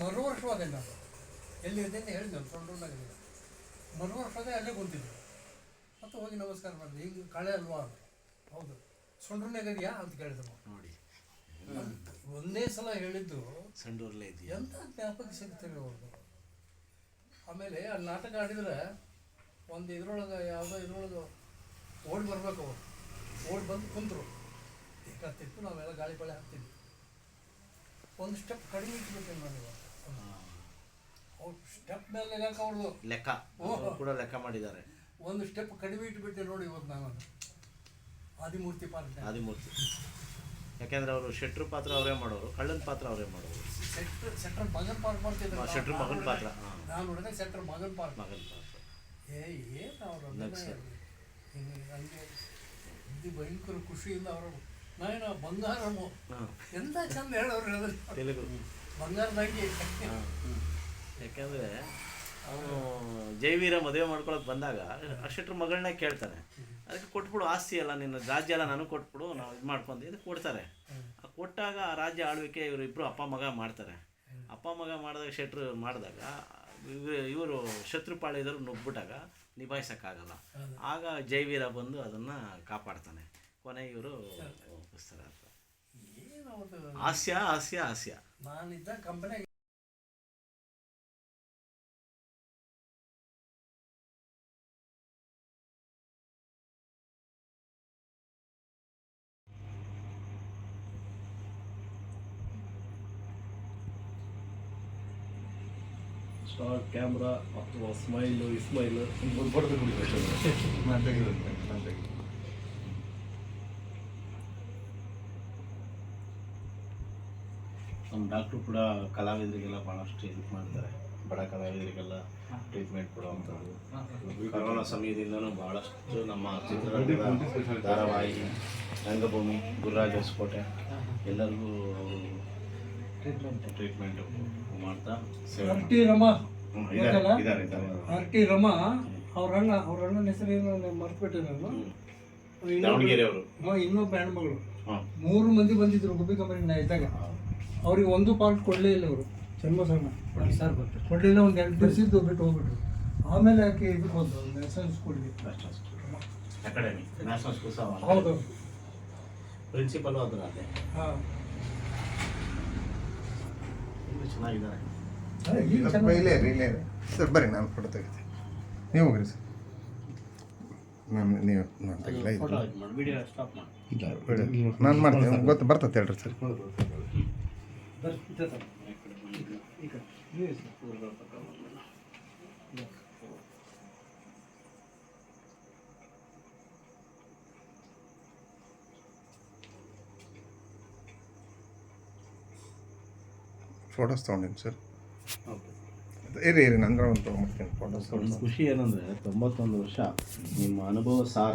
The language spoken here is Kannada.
ಮರು ವರ್ಷವಾದೆ ನಾನು ಎಲ್ಲಿ ಇದೆ ಅಂತ ಹೇಳಿದ್ದೆ ಸೊಂಡ್ರೂನಾಗ ಮರು ಮರುವರ್ಷದೇ ಅಲ್ಲೇ ಕುಂತಿದ್ದೆ. ಮತ್ತು ಹೋಗಿ ನಮಸ್ಕಾರ ಮಾಡಿದೆ. ಈಗ ಕಳೆ ಅಲ್ವಾ. ಹೌದು. ಸೊಂಡ್ರೂನಾಗ ಇದೆಯಾ ಅಂತ ಕೇಳಿದ್ರು ನೋಡಿ. ಒಂದೇ ಸಲ ಹೇಳಿದ್ದು ಸಂಡೂರ್ಲೇ ಇದೆಯಾ? ಎಂಥ ಜ್ಞಾಪಕ ಸಿಗ್ತೇವೆ ಅವ್ರದ್ದು ಆಮೇಲೆ ಅಲ್ಲಿ ನಾಟಕ ಆಡಿದ್ರೆ ಒಂದು ಇದ್ರೊಳಗೆ ಯಾವುದೋ ಇದ್ರೊಳಗೆ ಓಡಿ ಬರ್ಬೇಕು ಅವರು. ಓಡಿ ಬಂದು ಕುಂತರು. ಬೇಕಾಗ್ತಿತ್ತು ನಾವೆಲ್ಲ ಗಾಳಿ ಪಾಳಿ ಹಾಕ್ತಿದ್ವಿ. ಒಂದು ಸ್ಟೆಪ್ ಕಡಿಮೆ ಇಟ್ಬಿಟ್ಟೆ ನಾನು ಸ್ಟೆಪ್ ಮೇಲೆ ಲೆಕ್ಕ ಅವ್ರದ್ದು ಲೆಕ್ಕ. ಅವ್ರು ಕೂಡ ಲೆಕ್ಕ ಮಾಡಿದ್ದಾರೆ. ಒಂದು ಸ್ಟೆಪ್ ಕಡಿಮೆ ಇಟ್ಬಿಟ್ಟೆ ನೋಡಿ ಇವತ್ತು ನಾನು. ಆದಿಮೂರ್ತಿ ಪಾತ್ರ ಆದಿಮೂರ್ತಿ. ಯಾಕೆಂದ್ರೆ ಅವರು ಶೆಟ್ರು ಪಾತ್ರ ಅವರೇ ಮಾಡೋರು ಕಳ್ಳನ ಪಾತ್ರ ಅವರೇ ಮಾಡೋರು. ಸೆಟ್ರ್ ಸೆಟ್ರ್ ಮಗನ್ ಪಾತ್ರ ಮಾಡ್ತಿದ್ರು ಶೆಟ್ರ್ ಮಗನ್ ಪಾತ್ರ, ನಾನು ನೋಡಿದ್ರೆ ಸೆಟ್ರ್ ಮಗನ್ ಪಾತ್ರ. ಮಗನ್ ಪಾತ್ರ. ಏ ಏನು ಅವರು ನನಗೆ ಇದು ಭಯಂಕರ ಖುಷಿಯಿಂದ ಅವರು ನಾನು ಬಂಗಾರಮು ಎಂತ ಚಂದ ಹೇಳೋರು ತೆಲುಗು. ಹಾಂ ಯಾಕೆಂದ್ರೆ ಅವನು ಜೈವೀರ ಮದುವೆ ಮಾಡ್ಕೊಳಕ್ ಬಂದಾಗ ಆ ಮಗಳನ್ನೇ ಕೇಳ್ತಾನೆ. ಅದಕ್ಕೆ ಕೊಟ್ಬಿಡು ಆಸ್ತಿ ಎಲ್ಲ ನಿನ್ನ ರಾಜ್ಯ ಎಲ್ಲ ನಾನು ಕೊಟ್ಬಿಡು ನಾವು ಇದು ಮಾಡ್ಕೊಂಡು ಇದು ಕೊಡ್ತಾರೆ. ಆ ಕೊಟ್ಟಾಗ ಆ ರಾಜ್ಯ ಆಳ್ವಿಕೆ ಇವರಿಬ್ಬರು ಅಪ್ಪ ಮಗ ಮಾಡ್ತಾರೆ. ಅಪ್ಪ ಮಗ ಮಾಡಿದಾಗ ಶೆಟ್ರು ಮಾಡಿದಾಗ ಇವರು ಶತ್ರುಪಾಳಿದರು ನುಗ್ಬಿಟ್ಟಾಗ ನಿಭಾಯಿಸೋಕ್ಕಾಗಲ್ಲ. ಆಗ ಜೈವೀರ ಬಂದು ಅದನ್ನು ಕಾಪಾಡ್ತಾನೆ. ಕೊನೆ ಇವರು ಒಪ್ಪಿಸ್ತಾರೆ ಅಂತ. ಏನು ಹಾಸ್ಯ ಹಾಸ್ಯ ಹಾಸ್ಯ. ನಾನಿದ್ದ ಕಂಪನಿ ಸ್ಟಾರ್ ಕ್ಯಾಮ್ರಾ ಅಥವಾ ಸ್ಮೈಲು ಇಸ್ಮೈಲು ತಗೊಂಡಿದ್ದೆ ನಾನು ತೆಗೆದು ನಾನು ತೆಗೆದು ನಮ್ಮ ಡಾಕ್ಟ್ರು ಕೂಡ ಕಲಾವಿದರಿಗೆಲ್ಲ ಭಾಳಷ್ಟು ಇದು ಮಾಡ್ತಾರೆ. ಬಡ ಕಲಾವಿದರಿಗೆಲ್ಲ ಟ್ರೀಟ್ಮೆಂಟ್ ಕೊಡುವಂಥದ್ದು. ಕರೋನಾ ಸಮಯದಿಂದನೂ ಭಾಳಷ್ಟು ನಮ್ಮ ಚಿತ್ರರಂಗದ ಧಾರಾವಾಹಿ ರಂಗಭೂಮಿ ಗುರುರಾಜ ಹೊಸಕೋಟೆ ಎಲ್ಲರಿಗೂ ಅವರು ಟ್ರೀಟ್ಮೆಂಟ್ ಮಾಡ್ತಾ ಸೇವೆ ಆರ್ ಟಿ ರಮಾ ಇದ್ದಾರೆ ಆರ್ ಟಿ ರಮಾ ಅವ್ರ ಅಣ್ಣ ಅವ್ರ ಅಣ್ಣನ ಹೆಸರು ಏನು ಮರ್ತ್ಬಿಟ್ಟೆ ನಾನು ದಾವಣಗೆರೆ ಅವರು ಇನ್ನೊಬ್ಬ ಹೆಣ್ಮಗಳು. ಮೂರು ಮಂದಿ ಬಂದಿದ್ರು ಗುಬ್ಬಿ ಕಂಪನಿ ಇದ್ದಾಗ. ಅವ್ರಿಗೆ ಒಂದು ಪಾರ್ಟ್ ಕೊಡಲೇ ಇಲ್ಲ ಅವರು ಜನ್ಮಸಂಗ ಸರ್ ಕೊಡಲಿಲ್ಲ ಒಂದು ಎರಡು ದಿವಸ ಇದ್ದು ಬಿಟ್ಟು ಹೋಗ್ಬಿಟ್ರು. ಆಮೇಲೆ ಯಾಕೆ ಇದಕ್ಕೆ ಹೋದ್ರು? ನ್ಯಾಷನಲ್ ಸ್ಕೂಲ್ಗೆ ಅಕಾಡೆಮಿ ನ್ಯಾಷನಲ್ ಸ್ಕೂಲ್ಸ್ ಹೌದು. ಪ್ರಿನ್ಸಿಪಲ್ ಅದರ ಅದೇ. ಹಾಂ. ಚೆನ್ನಾಗಿದ್ದಾರೆ. ಇಲ್ಲೇ ಇಲ್ಲೇ ಸರ್ ಬರ್ರಿ ನಾನು ಫೋಟೋ ತೆಗಿತೀನಿ. ನೀವು ಹೋಗ್ರಿ ಸರ್. ನಾನು ನೀವು ನಾನು ತೆಗಿಲ್ಲ ಬಿಡಿ. ನಾನು ಮಾಡ್ತೀನಿ. ಗೊತ್ತು ಬರ್ತದೆ ಹೇಳ್ರಿ ಸರ್. ಫೋಟೋಸ್ ತೊಗೊಂಡಿನಿ ಸರ್. ಇರಿ ಇರಿ ನಂತರ ಒಂದು ತೊಗೊಂಡ್ಬಿಡ್ತೀನಿ ಫೋಟೋಸ್ ಖುಷಿ ಏನಂದ್ರೆ ತೊಂಬತ್ತೊಂದು ವರ್ಷ ನಿಮ್ಮ ಅನುಭವ ಸಾರ.